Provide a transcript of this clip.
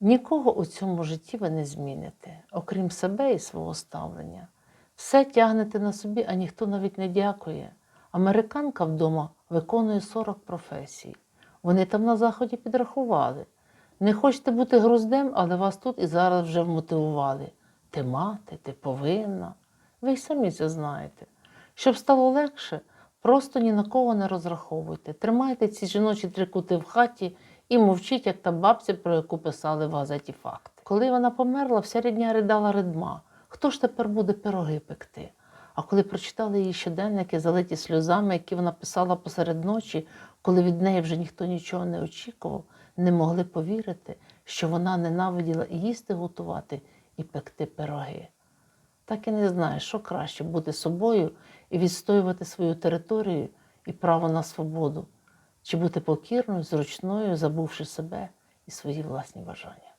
Нікого у цьому житті ви не зміните, окрім себе і свого ставлення. Все тягнете на собі, а ніхто навіть не дякує. Американка вдома виконує 40 професій. Вони там на заході підрахували. Не хочете бути груздем, але вас тут і зараз вже вмотивували. Ти мати, ти повинна. Ви й самі це знаєте. Щоб стало легше, просто ні на кого не розраховуйте. Тримайте ці жіночі трикути в хаті і мовчіть, як та бабця, про яку писали в газеті факти. Коли вона померла, вся рідня ридала ридма. Хто ж тепер буде пироги пекти? А коли прочитали її щоденники, залиті сльозами, які вона писала посеред ночі, коли від неї вже ніхто нічого не очікував, не могли повірити, що вона ненавиділа і їсти готувати, і пекти пироги. Так і не знаєш, що краще бути собою і відстоювати свою територію і право на свободу, чи бути покірною, зручною, забувши себе і свої власні бажання.